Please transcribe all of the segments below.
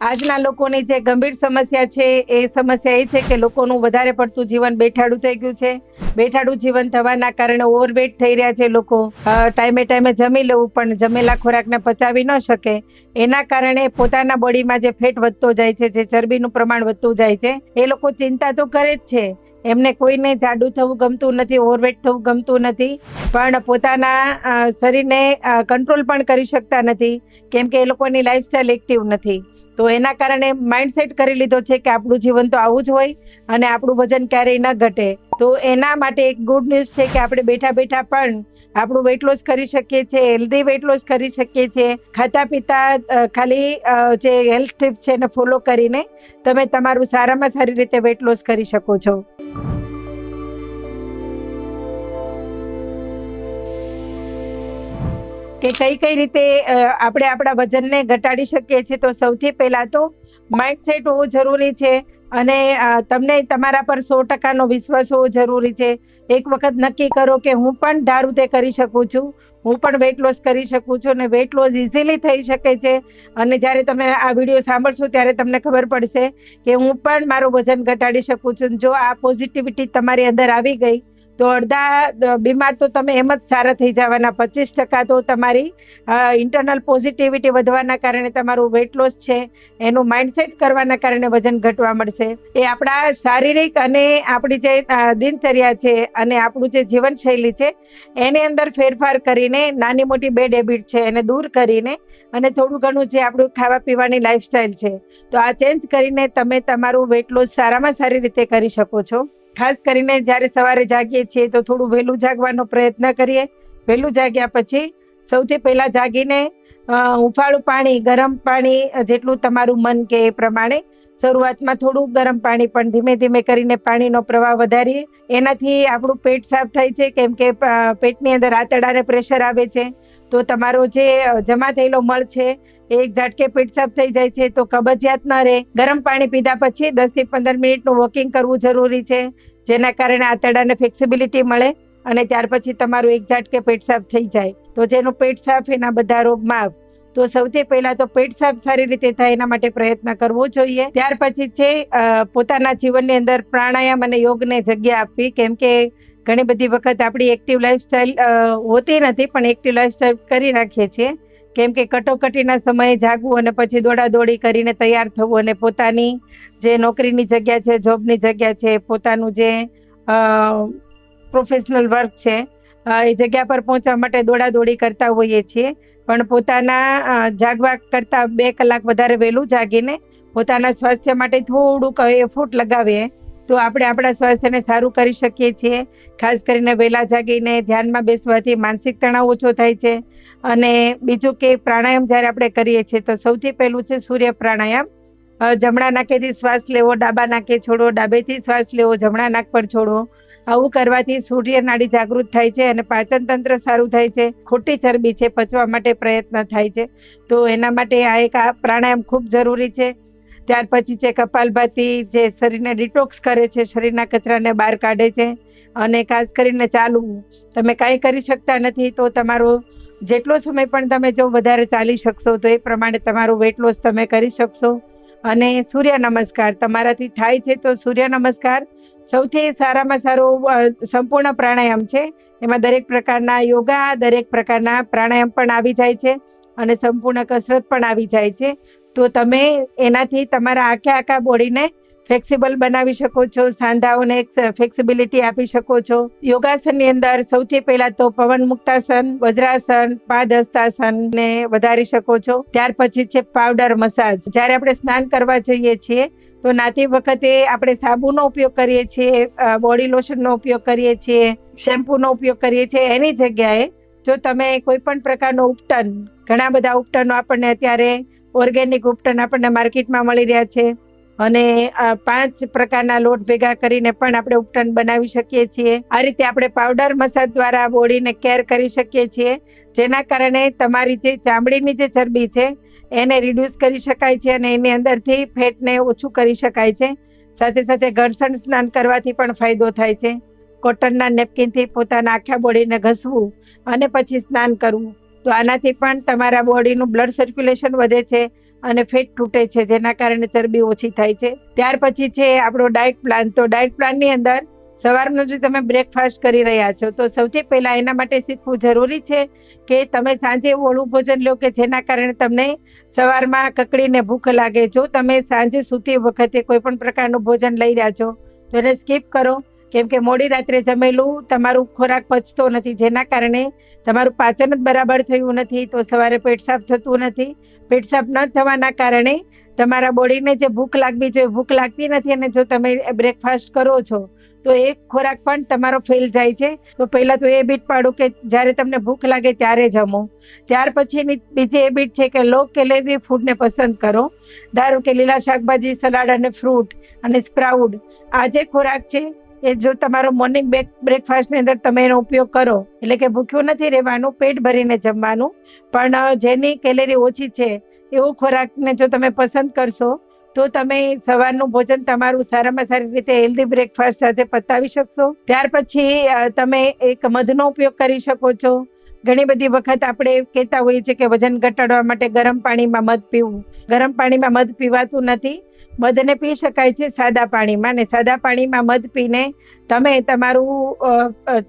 આજના લોકોની જે ગંભીર સમસ્યા છે, એ સમસ્યા એ છે કે લોકોનું વધારે પડતું જીવન બેઠાડું થઈ ગયું છે. બેઠાડું જીવન થવાના કારણે ઓવરવેટ થઈ રહ્યા છે લોકો. ટાઈમે ટાઈમે જમી લેવું પણ જમેલા ખોરાકને પચાવી ન શકે. એના કારણે પોતાના બોડીમાં જે ફેટ વધતો જાય છે, જે ચરબીનું પ્રમાણ વધતું જાય છે, એ લોકો ચિંતા તો કરે જ છે. એમને કોઈને જાડું થવું ગમતું નથી ઓવરવેટ થવું ગમતું નથી, પણ પોતાના શરીરને કંટ્રોલ પણ કરી શકતા નથી, કેમ કે એ લોકોની લાઈફસ્ટાઈલ એક્ટિવ નથી. તો એના કારણે માઇન્ડસેટ કરી લીધો છે કે આપણું જીવન તો આવું જ હોય અને આપણું વજન ક્યારેય ન ઘટે. તો એના માટે એક ગુડ ન્યૂઝ છે કે આપણે બેઠા બેઠા પણ આપણું વેટ લોસ કરી શકીએ છીએ હેલ્ધી વેટ લોસ કરી શકીએ છીએ. ખાતા પીતા ખાલી જે હેલ્થ ટિપ્સ છે એને ફોલો કરીને તમે તમારું સારામાં સારી રીતે વેટ લોસ કરી શકો છો. કે કઈ કઈ રીતે આપણે આપણા વજનને ઘટાડી શકીએ છીએ, તો સૌથી પહેલાં તો માઇન્ડસેટ હોવું જરૂરી છે. અને તમને તમારા પર સો ટકાનો વિશ્વાસ હોવો જરૂરી છે. એક વખત નક્કી કરો કે હું પણ ધારું તે કરી શકું છું. હું પણ વેટ લોસ કરી શકું છું અને વેટ લોસ ઇઝીલી થઈ શકે છે. અને જ્યારે તમે આ વીડિયો સાંભળશો ત્યારે તમને ખબર પડશે કે હું પણ મારું વજન ઘટાડી શકું છું. જો આ પોઝિટિવિટી તમારી અંદર આવી ગઈ તો અડધા બીમાર તો તમે એમ જ સારા થઈ જવાના. પચીસ ટકા તો તમારી ઇન્ટરનલ પોઝિટિવિટી વધવાના કારણે તમારું વેટ લોસ છે. એનું માઇન્ડસેટ કરવાના કારણે વજન ઘટવા મળશે. એ આપણા શારીરિક અને આપણી જે દિનચર્યા છે અને આપણું જે જીવનશૈલી છે, એની અંદર ફેરફાર કરીને, નાની મોટી બેડ હેબિટ છે એને દૂર કરીને અને થોડું ઘણું જે આપણું ખાવા પીવાની લાઈફસ્ટાઈલ છે. તો આ ચેન્જ કરીને તમે તમારું વેટ લોસ સારામાં સારી રીતે કરી શકો છો. ખાસ કરીને જ્યારે સવારે જાગીએ છીએ તો થોડું વહેલું જાગવાનો પ્રયત્ન કરીએ. વહેલું જાગ્યા પછી સૌથી પહેલાં જાગીને હુંફાળું પાણી, ગરમ પાણી જેટલું તમારું મન કે એ પ્રમાણે શરૂઆતમાં થોડું ગરમ પાણી પણ ધીમે ધીમે કરીને પાણીનો પ્રવાહ વધારીએ. એનાથી આપણું પેટ સાફ થાય છે, કેમ કે પેટની અંદર આંતરડાને પ્રેશર આવે છે. તો તમારો જે જમા થયેલો મળ છે, એ એક ઝટકે પેટ સાફ થઈ જાય છે, તો કબજિયાત ન રહે. ગરમ પાણી પીધા પછી દસથી પંદર મિનિટનું વોકિંગ કરવું જરૂરી છે, જેના કારણે આંતરડાને ફ્લેક્સિબિલિટી મળે અને ત્યાર પછી તમારું એક ઝાટકે પેટ સાફ થઈ જાય. તો જેનું પેટ સાફ એના બધા રોગ માફ. તો સૌથી પહેલા તો પેટ સાફ સારી રીતે થાય એના માટે પ્રયત્ન કરવો જોઈએ. ત્યાર પછી છે પોતાના જીવનની અંદર પ્રાણાયામ અને યોગને જગ્યા આપવી. કેમ કે ઘણી બધી વખત આપણી એક્ટિવ લાઈફસ્ટાઈલ હોતી નથી, પણ એક્ટિવ લાઈફસ્ટાઈલ કરી નાખીએ છીએ. કેમ કે કટોકટીના સમયે જાગવું અને પછી દોડાદોડી કરીને તૈયાર થવું અને પોતાની જે નોકરીની જગ્યા છે, જોબની જગ્યા છે, પોતાનું જે પ્રોફેશનલ વર્ક છે એ જગ્યા પર પહોંચવા માટે દોડાદોડી કરતા હોઈએ છીએ. પણ પોતાના જાગવા કરતાં બે કલાક વધારે વહેલું જાગીને પોતાના સ્વાસ્થ્ય માટે થોડુંક એફોર્ટ લગાવીએ તો આપણે આપણા સ્વાસ્થ્યને સારું કરી શકીએ છીએ. ખાસ કરીને વહેલા જાગીને ધ્યાનમાં બેસવાથી માનસિક તણાવ ઓછો થાય છે. અને બીજું કે પ્રાણાયામ જ્યારે આપણે કરીએ છીએ તો સૌથી પહેલું છે સૂર્ય પ્રાણાયામ. જમણા નાકેથી શ્વાસ લેવો, ડાબા નાકે છોડો, ડાબેથી શ્વાસ લેવો, જમણા નાક પર છોડો. આવું કરવાથી સૂર્ય નાડી જાગૃત થાય છે અને પાચન તંત્ર સારું થાય છે. ખોટી ચરબી છે, પચવા માટે પ્રયત્ન થાય છે. તો એના માટે આ એક આ પ્રાણાયામ ખૂબ જરૂરી છે. ત્યાર પછી છે કપાલભાતી, જે શરીરને ડિટોક્સ કરે છે, શરીરના કચરાને બહાર કાઢે છે અને ખાસ કરીને ચાલવું. તમે કાંઈ કરી શકતા નથી તો તમારો જેટલો સમય પણ તમે જો વધારે ચાલી શકશો તો એ પ્રમાણે તમારું વેટ લોસ તમે કરી શકશો. અને સૂર્ય નમસ્કાર, તમારાથી થાય છે તો સૂર્ય નમસ્કાર સૌથી સારામાં સારો સંપૂર્ણ પ્રાણાયામ છે. એમાં દરેક પ્રકારના યોગા, દરેક પ્રકારના પ્રાણાયામ પણ આવી જાય છે અને સંપૂર્ણ કસરત પણ આવી જાય છે. તો તમે એનાથી તમારા આખે આખા બોડીને ફ્લેક્સિબલ બનાવી શકો છો, સાંધાઓને એક ફ્લેક્સિબિલિટી આપી શકો છો. યોગાસનની અંદર સૌથી પહેલા તો પવન મુક્તાસન, વજ્રાસન પાદહસ્તાસન ને વધારી શકો છો. ત્યાર પછી છે પાવડર મસાજ. જ્યારે આપણે સ્નાન કરવા જઈએ છીએ, તો નાતી વખતે આપણે સાબુનો ઉપયોગ કરીએ છીએ બોડી લોશનનો ઉપયોગ કરીએ છીએ, શેમ્પૂનો ઉપયોગ કરીએ છીએ. એની જગ્યાએ જો તમે કોઈ પણ પ્રકારનો ઉપટન, ઘણા બધા ઉપટનો આપણને અત્યારે ઓર્ગેનિક ઉપટન આપણને માર્કેટમાં મળી રહ્યા છે. અને પાંચ પ્રકારના લોટ ભેગા કરીને પણ આપણે ઉપટન બનાવી શકીએ છીએ. આ રીતે આપણે પાવડર મસાજ દ્વારા બોડીને કેર કરી શકીએ છીએ. જેના કારણે તમારી જે ચામડીની જે ચરબી છે, એને રિડ્યુસ કરી શકાય છે અને એની અંદરથી ફેટને ઓછું કરી શકાય છે. સાથે સાથે ઘર્ષણ સ્નાન કરવાથી પણ ફાયદો થાય છે. કોટનના નેપકિનથી પોતાના આખા બોડીને ઘસવું અને પછી સ્નાન કરવું. તો આનાથી પણ તમારા બોડીનું બ્લડ સર્ક્યુલેશન વધે છે અને ફેટ તૂટે છે, જેના કારણે ચરબી ઓછી થાય છે. ત્યાર પછી છે આપણો ડાયટ પ્લાન. તો ડાયટ પ્લાનની અંદર સવારનો જે તમે બ્રેકફાસ્ટ કરી રહ્યા છો, તો સૌથી પહેલાં એના માટે શીખવું જરૂરી છે કે તમે સાંજે ઓળું ભોજન લો કે જેના કારણે તમને સવારમાં કકડીને ભૂખ લાગે. જો તમે સાંજે સૂતી વખતે કોઈ પણ પ્રકારનું ભોજન લઈ રહ્યા છો, તો એને સ્કીપ કરો. કેમ કે મોડી રાત્રે જમેલું, તમારું ખોરાક પચતો નથી. જેના કારણે તમારું પાચન જ બરાબર થયું નથી, તો સવારે પેટ સાફ થતું નથી. પેટ સાફ ન થવાના કારણે તમારા બોડીને જે ભૂખ લાગવી જોઈએ, ભૂખ લાગતી નથી અને જો તમે બ્રેકફાસ્ટ કરો છો, તો એ ખોરાક પણ તમારો ફેલ જાય છે. તો પહેલાં તો એ બીટ પાડું કે જ્યારે તમને ભૂખ લાગે ત્યારે જમો. ત્યાર પછીની બીજી એ બીટ છે કે લો કેલેરી ફૂડને પસંદ કરો. ધારો કે લીલા શાકભાજી, સલાડ અને ફ્રૂટ અને સ્પ્રાઉડ આ જે ખોરાક છે એ જો તમારો મોર્નિંગ બ્રેક બ્રેકફાસ્ટની અંદર તમે એનો ઉપયોગ કરો. એટલે કે ભૂખ્યું નથી રહેવાનું, પેટ ભરીને જમવાનું. પણ જેની કેલેરી ઓછી છે, એવો ખોરાકને જો તમે પસંદ કરશો, તો તમે સવારનું ભોજન તમારું સારામાં સારી રીતે હેલ્ધી બ્રેકફાસ્ટ સાથે પતાવી શકશો. ત્યાર પછી તમે એક મધનો ઉપયોગ કરી શકો છો. ઘણી બધી વખત આપણે કહેતા હોઈએ છીએ કે વજન ઘટાડવા માટે ગરમ પાણીમાં મધ પીવું. ગરમ પાણીમાં મધ પીવાતું નથી. મધને પી શકાય છે સાદા પાણીમાં ને સાદા પાણીમાં મધ પીને તમે તમારું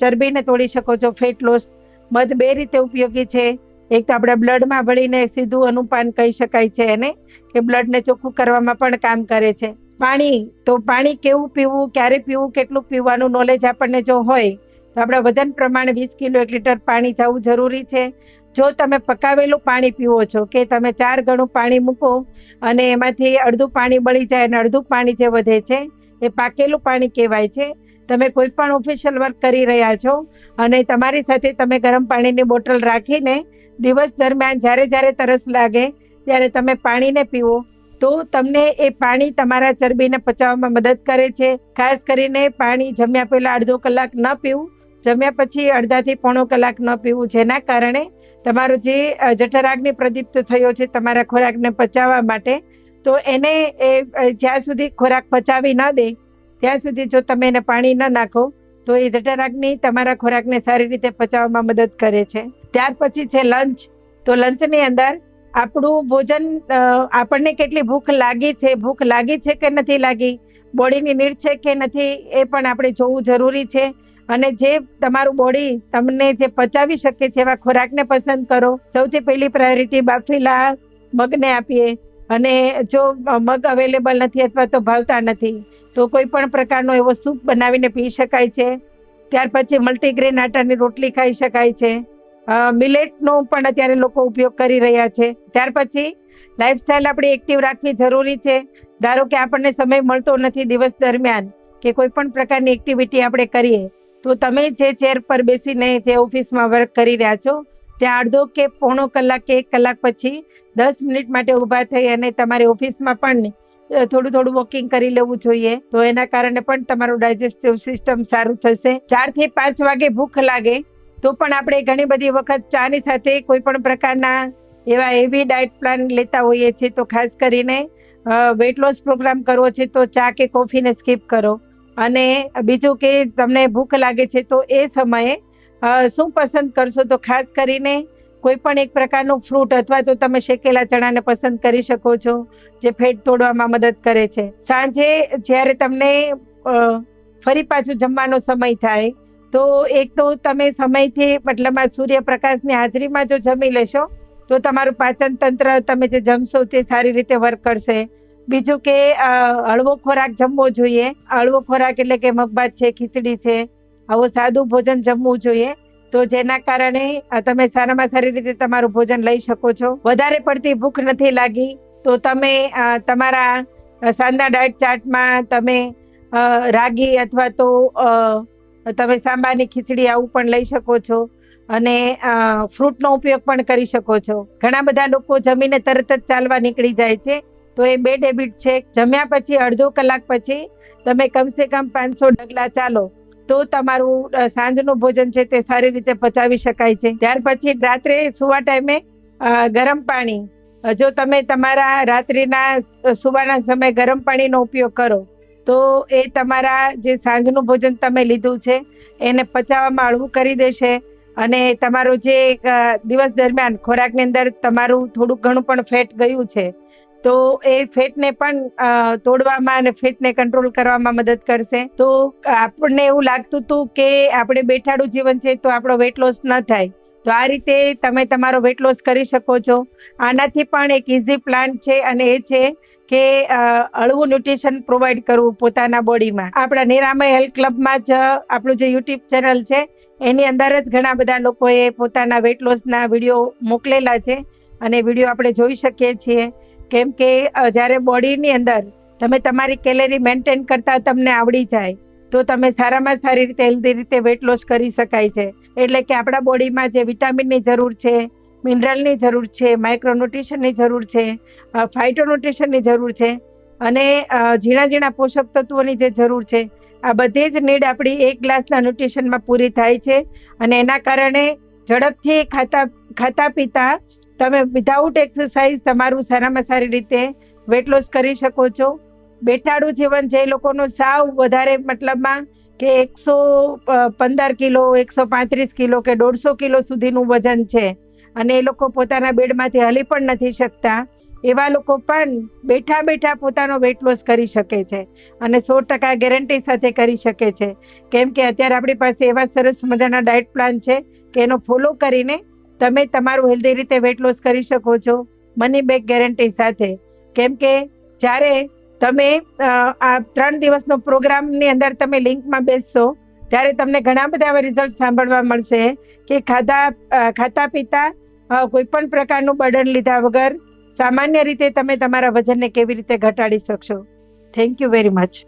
ચરબીને તોડી શકો છો. ફેટ લોસ મધ બે રીતે ઉપયોગી છે. એક તો આપણા બ્લડમાં ભળીને સીધું અનુપાન કહી શકાય છે એને કે બ્લડને ચોખ્ખું કરવામાં પણ કામ કરે છે. પાણી, તો પાણી કેવું પીવું, ક્યારે પીવું, કેટલું પીવાનું નોલેજ આપણને જો હોય તો આપણા વજન પ્રમાણે વીસ કિલો એક લીટર પાણી જવું જરૂરી છે. જો તમે પકાવેલું પાણી પીવો છો કે તમે ચાર ગણું પાણી મૂકો અને એમાંથી અડધું પાણી બળી જાય અને અડધું પાણી જે વધે છે, એ પાકેલું પાણી કહેવાય છે. તમે કોઈ પણ ઓફિશિયલ વર્ક કરી રહ્યા છો અને તમારી સાથે તમે ગરમ પાણીની બોટલ રાખીને દિવસ દરમિયાન જ્યારે જ્યારે તરસ લાગે ત્યારે તમે પાણીને પીવો, તો તમને એ પાણી તમારા ચરબીને પચાવવામાં મદદ કરે છે. ખાસ કરીને પાણી જમ્યા પહેલાં અડધો કલાક ન પીવું જમ્યા પછી અડધાથી પોણો કલાક ન પીવું, જેના કારણે તમારો જે જઠરાગ્નિ પ્રદીપ્ત થયો છે તમારા ખોરાકને પચાવવા માટે, તો એને એ જ્યાં સુધી ખોરાક પચાવી ન દે, ત્યાં સુધી જો તમે એને પાણી ન નાખો, તો એ જઠરાગ્નિ તમારા ખોરાકને સારી રીતે પચાવવામાં મદદ કરે છે. ત્યાર પછી છે લંચ. તો લંચની અંદર આપણું ભોજન આપણને કેટલી ભૂખ લાગી છે, ભૂખ લાગી છે કે નથી લાગી, બોડીની નીડ છે કે નથી, એ પણ આપણે જોવું જરૂરી છે. અને જે તમારું બોડી તમને જે પચાવી શકે છે એવા ખોરાકને પસંદ કરો. સૌથી પહેલી પ્રાયોરિટી બાફેલા મગને આપીએ. અને જો મગ અવેલેબલ નથી અથવા તો ભાવતા નથી, તો કોઈ પણ પ્રકારનો એવો સૂપ બનાવીને પી શકાય છે. ત્યાર પછી મલ્ટીગ્રેન આટાની રોટલી ખાઈ શકાય છે. મિલેટનો પણ અત્યારે લોકો ઉપયોગ કરી રહ્યા છે. ત્યાર પછી લાઇફસ્ટાઈલ આપણી એક્ટિવ રાખવી જરૂરી છે. ધારો કે આપણને સમય મળતો નથી દિવસ દરમિયાન કે કોઈ પણ પ્રકારની એક્ટિવિટી આપણે કરીએ તો તમે જે ચેર પર બેસીને જે ઓફિસમાં વર્ક કરી રહ્યા છો, ત્યાં અડધો કે પોણો કલાક કે એક કલાક પછી દસ મિનિટ માટે ઊભા થઈ અને તમારી ઓફિસમાં પણ થોડું થોડું વોકિંગ કરી લેવું જોઈએ. તો એના કારણે પણ તમારું ડાયજેસ્ટિવ સિસ્ટમ સારું થશે. ચારથી પાંચ વાગે ભૂખ લાગે, તો પણ આપણે ઘણી બધી વખત ચાની સાથે કોઈ પણ પ્રકારના એવા હેવી ડાયટ પ્લાન લેતા હોઈએ છીએ. તો ખાસ કરીને વેટ લોસ પ્રોગ્રામ કરવો છે તો ચા કે કોફીને સ્કીપ કરો. અને બીજું કે તમને ભૂખ લાગે છે તો એ સમયે શું પસંદ કરશો? તો ખાસ કરીને કોઈ પણ એક પ્રકારનું ફ્રૂટ અથવા તો તમે શેકેલા ચણાને પસંદ કરી શકો છો, જે ફેટ તોડવામાં મદદ કરે છે. સાંજે જ્યારે તમને ફરી પાછું જમવાનો સમય થાય, તો એક તો તમે સમયથી મતલબમાં સૂર્યપ્રકાશની હાજરીમાં જો જમી લેશો, તો તમારું પાચન તંત્ર તમે જે જમશો તે સારી રીતે વર્ક કરશે. બીજું કે હળવો ખોરાક જમવો જોઈએ. હળવો ખોરાક એટલે કે મગભાત છે, ખીચડી છે, આવું સાદું ભોજન જમવું જોઈએ. તો જેના કારણે તમે સારામાં સારી રીતે તમારું ભોજન લઈ શકો છો. વધારે પડતી ભૂખ નથી લાગી. તો તમે તમારા સાંદા ડાયટ ચાર્ટમાં તમે રાગી અથવા તો તમે સાંબાની ખીચડી આવું પણ લઈ શકો છો. અને ફ્રૂટનો ઉપયોગ પણ કરી શકો છો. ઘણા બધા લોકો જમીને તરત જ ચાલવા નીકળી જાય છે. તો એ બેડ હેબિટ છે. જમ્યા પછી અડધો કલાક પછી તમે કમસે કમ પાંચસો ડગલા ચાલો તો તમારું સાંજનું ભોજન છે તે સારી રીતે પચાવી શકાય છે. ત્યાર પછી રાત્રે સુવા ટાઈમે ગરમ પાણી જો તમે તમારા રાત્રિના સુવાના સમયે ગરમ પાણીનો ઉપયોગ કરો, તો એ તમારા જે સાંજનું ભોજન તમે લીધું છે એને પચાવવામાં હળવું કરી દેશે અને તમારું જે દિવસ દરમિયાન ખોરાકની અંદર તમારું થોડું ઘણું પણ ફેટ ગયું છે તો એ ફેટને પણ તોડવામાં અને ફેટને કંટ્રોલ કરવામાં મદદ કરશે. તો આપણને એવું લાગતું હતું કે આપણે બેઠાડું જીવન છે તો આપણો વેટ લોસ ન થાય. તો આ રીતે તમે તમારો વેટ લોસ કરી શકો છો. આનાથી પણ એક ઇઝી પ્લાન છે અને એ છે કે હળવું ન્યુટ્રિશન પ્રોવાઈડ કરવું પોતાના બોડીમાં આપણા નિરામય હેલ્થ ક્લબમાં જ આપણું જે યુટ્યુબ ચેનલ છે, એની અંદર જ ઘણા બધા લોકોએ પોતાના વેટ લોસના વીડિયો મોકલેલા છે. અને વીડિયો આપણે જોઈ શકીએ છીએ. કેમ કે જ્યારે બોડીની અંદર તમે તમારી કેલેરી મેન્ટેન કરતા તમને આવડી જાય, તો તમે સારામાં સારી રીતે, હેલ્ધી રીતે વેટ લોસ કરી શકાય છે. એટલે કે આપણા બોડીમાં જે વિટામિનની જરૂર છે, મિનરલની જરૂર છે, માઇક્રોન્યુટ્રિશનની જરૂર છે ફાઇટોન્યુટ્રિશનની જરૂર છે, અને ઝીણા ઝીણા પોષક તત્વોની જે જરૂર છે, આ બધી જ નીડ આપણી એક ગ્લાસના ન્યુટ્રિશનમાં પૂરી થાય છે. અને એના કારણે ઝડપથી ખાતા ખાતા પીતા તમે વિધાઉટ એક્સરસાઇઝ તમારું સારામાં સારી રીતે વેટ લોસ કરી શકો છો. બેઠાડું જીવન જે લોકોનું સાવ વધારે મતલબમાં કે એકસો પંદર કિલો, એકસો પાંત્રીસ કિલો કે દોઢસો કિલો સુધીનું વજન છે અને એ લોકો પોતાના બેડમાંથી હલી પણ નથી શકતા, એવા લોકો પણ બેઠા બેઠા પોતાનો વેટ લોસ કરી શકે છે અને સો ટકા ગેરંટી સાથે કરી શકે છે. કેમ કે અત્યારે આપણી પાસે એવા સરસ મજાના ડાયટ પ્લાન છે કે એનો ફોલો કરીને તમે તમારું હેલ્ધી રીતે વેટ લોસ કરી શકો છો. મની બેક ગેરંટી સાથે. કેમ કે જ્યારે તમે આ ત્રણ દિવસનો પ્રોગ્રામની અંદર તમે લિંકમાં બેસશો, ત્યારે તમને ઘણા બધા એવા રિઝલ્ટ સાંભળવા મળશે કે ખાધા ખાતા પીતા કોઈ પણ પ્રકારનું બર્ડન લીધા વગર સામાન્ય રીતે તમે તમારા વજનને કેવી રીતે ઘટાડી શકશો. Thank you very much